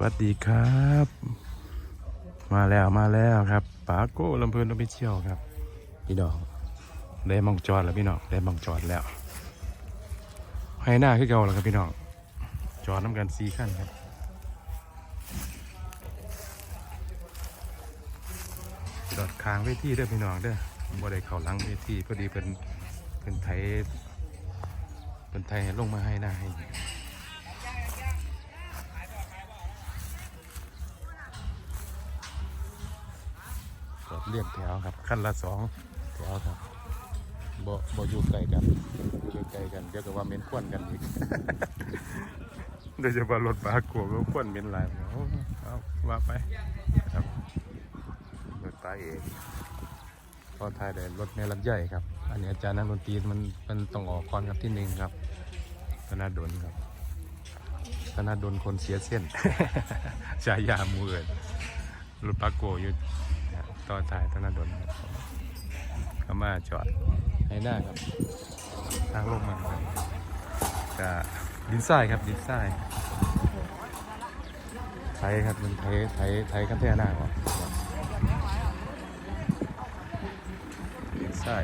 วัสดีครับ มาแล้วมาแล้วครับปาโก้ลำเพลินลำไปเที่ยวครับ พี่น้องได้มองจอดแล้วพี่น้องได้มองจอดแล้วให้หน้าขึ้นเก่าแล้วครับพี่น้องจอดน้ำกันสีขั้นครับจอดค้างเวทีเด้อพี่น้องเด้อบ่ได้เข้าลังเวทีพอดีเป็นเป็นไทยเป็นไทยลงมาให้หน้าให้ เรียงแถวครับขั้นละสองแถวครับบ่บ่อยู่ไกลกันอยู่ไกลกันเดี๋ยวก็ว่าเหม็นควนกันอีกโดยเฉพาะรถปลากลัวก็ควนเหม็นหลายเอาเอาว่าไปครับรถปลาเองพอทายได้รถในลำใหญ่ครับ อันนี้อาจารย์นักดนตรีมันมันต้องออกก่อนครับที่หนึ่งครับธนาดลครับธนาดลคนเสียเส้นฉายามูเอินรถปลาโกอยู่ ต่อถ่ายธนาดลครับเข้ามาจอดให้หน้าครับ ทางลงมาครับก็ดินทรายครับดินทรายไทยครับมันไทยไทยไทยกันแท่หน้าก่อนดินทราย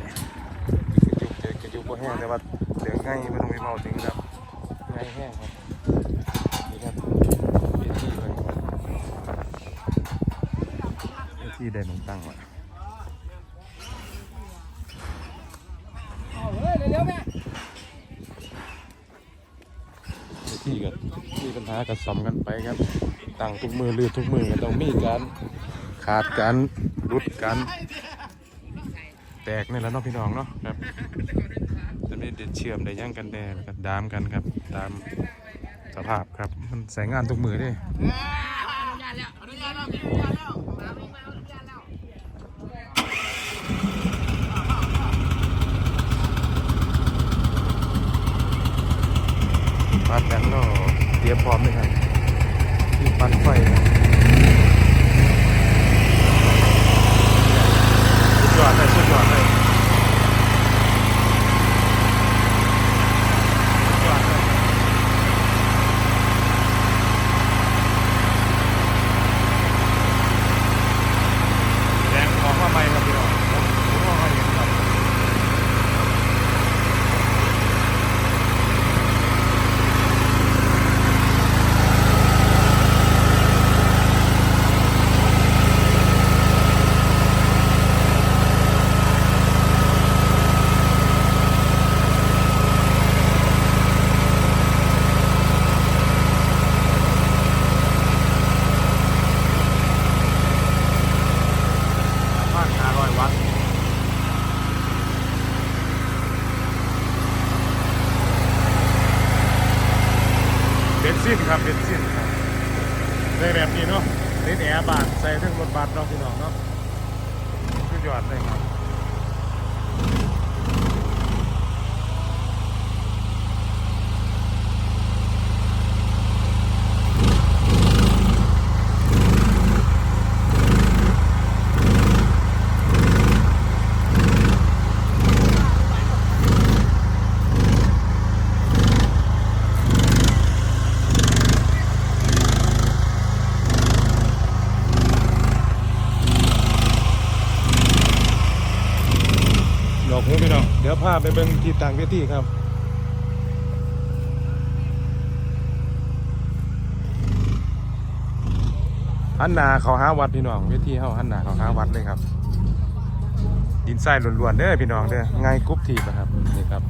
กระจุกเจอกระจุกบ่แห้งแต่ว่าเดี๋ยวง่ายไม่ต้องไปเมาถึงครับง่ายแห้งครับนี่ครับเวทีเลยครับเว ทีได้หมองตั้งไว้ที่ก็มีปัญหากับสมกันไปครับต่างทุกมือลือทุกมือก็ต้องมีการขาดการรุดการแตกนี่แหล้วเนาะพี่น้องเนาะครับจะไม่เด็ดเชื่อมได้ย่างกันแดงกันดามกันครับตามสภาพครับมันใส่งานทุกมือเด้ปัดกันเนาะเตรียมพร้อมเลยครับที่ปันไฟครับสุดยอดเลยสุดยอดเลยสุดยอดเลยแดงของมาใหม่ครับพี่น้องผมว่าให้เห็นครับ มากห้าร้อยวัตต์เบน ซินครับเบนซินครับได้แบบนี้เนาะติดแอร์บาดใส่เรื่องรถบัสเนาะพี่น้องเนาะสุดยอดเลยครับ อกหูพี่น้องเดี๋ยวพาไปเบิ่งที่ต่างเวทีครับหันนาเขาหาวัดพี่น้องเวทีเขาหันนาเขาหาวัดเลยครับ ดินทรายล้วนๆเด้อพี่น้องเด้อง่ายกรุ๊บทีบนะครับนี่ครับ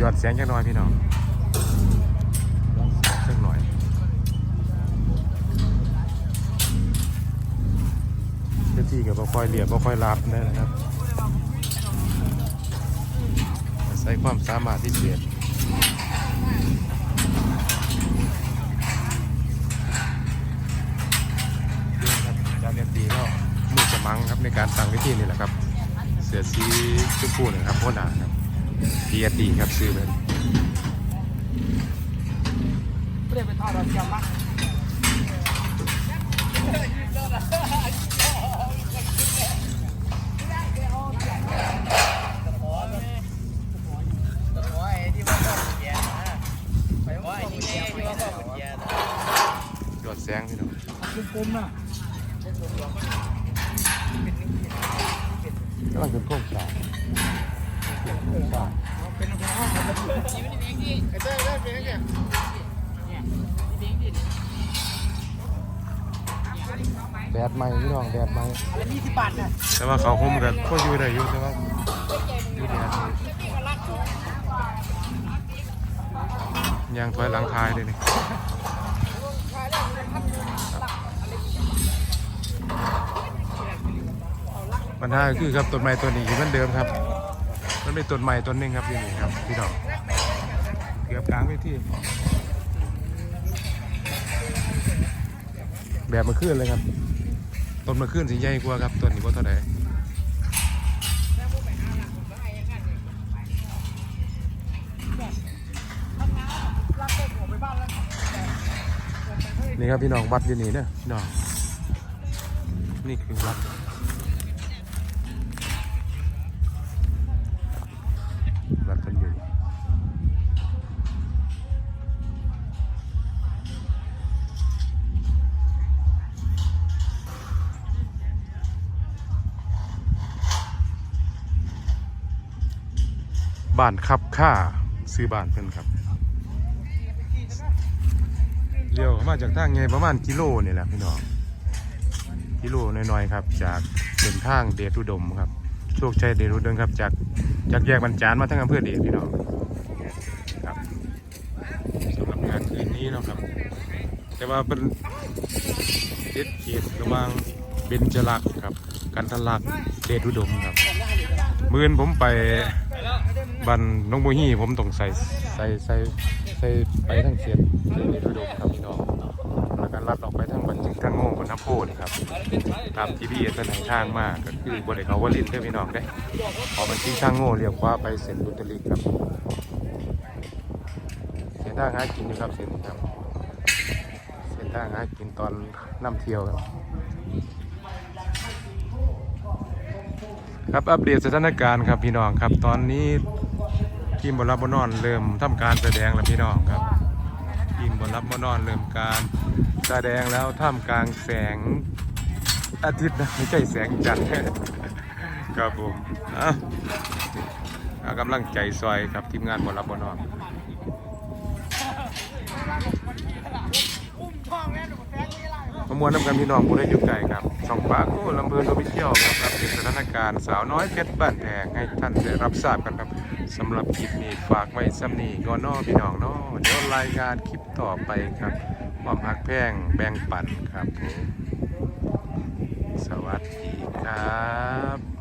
ยอดเสียงจักหน่อยพี่น้องจักหน่อยเวทีก็บ่ค่อยเรียบบ่ค่อยรับได้นะครับ ใส่ความสามารถที่เสียดูครับจารย์เนียนตีก็มือสมังครับในการสั่งวิธีนี่แหละครับ เสือซีชมพูนะครับโคหนาครับพีอตีครับซื้อเป็นไม่ได้ไปทอดเราเทียมปะ ยอด แสงพี่น้อง กลมๆน่ะ กำลังจะโค้งสร้างโค้งสร้างเป็นของห้องมันเป็นไอ้เต้เต้เป็นไงเนี่ยแดดไหมพี่น้องแดดไหม่แต่ว่าเขาคุมกันก็อยู่ได้อยู่แต่ว่าอยู่แดดยางถอยหลังทายเลยนี่ ปัญหาคือครับต้นไม้ต้นนี้เหมือนเดิมครับ มันเป็นต้นไม้ต้นหนึงครับอยู่นี่ครับพี่น้องเกือบกลางเวทีแบบมาขึ้นเลยครับต้นมะขึ้นสีใหญ่กว่าครับต้นนี้ว่าเท่าไหร่นี่ครับพี่น้องวัดอยู่นี่เนอะพี่น้องนี่คือวัด บ้านขับค่าซื้อบ้านเพิ่นครับเลี้ยวมาจากทางไงประมาณกิโลนี่แหละพี่น้องกิโลน้อยๆครับ จากเส้นทางเดชอุดมครับโชคชัยเดชอุดมครับ จากจากแยกบรรจานมาทั้งอำเภอเดชพี่น้องครับสำหรับงานคืนนี้นะครับ แต่ว่าเป็นเด็ดเขตระว่างเบญจลักษ์ครับ กันทลักษ์เดชอุดมครับมื่นผมไป บันน้องโบฮีผมต้องใส่ใส่ใส่ใส่ไปทั้งเสียนเดชอุดมครับพี่น้องแล้วก็ลัดออกไปทั้งบันจึงทั้งโง่บนน้ำโพนี่ครับตามที่พี่เอสนทางมากก็คือบริเขาวลินเด้อพี่น้องได้พอบันจึงทางโง่เรียกว่าไปเส้นบุตริกครับเส้นทางหากินอยู่ครับเส้นนี้ครับเส้นทางหากินตอนน้ำเที่ยวครับครับอัปเดตสถานการณ์ครับพี่น้องครับตอนนี้ ทีมบอลรับบอนอน เริ่มทำการแสดงแล้วพี่น้องครับ ทีมบอลรับบอนอน เริ่มการแสดงแล้วท่ามกลางแสงอาทิตย์นะไม่ใช่แสงจันทร์ครับผมอะกำลังใจซอยครับทีมงานบอลรับบอนอนอุ้มท้องแม่หนูแฟนนี่ไรมามวนนำกันพี่น้องผู้ได้อยู่ไกลครับสองปากโอ้ลำเพลินโอฟิเชียลครับรับเป็นสถานการณ์สาวน้อยเพชรบ้านแพงให้ท่านได้รับทราบกันครับ สำหรับคลิปนี้ฝากไว้ซ้ำนี้ก็นอพี่น้องเนอเดี๋ยวรายงานคลิปต่อไปครับความหักแพงแบ่งปันครับผมสวัสดีครับ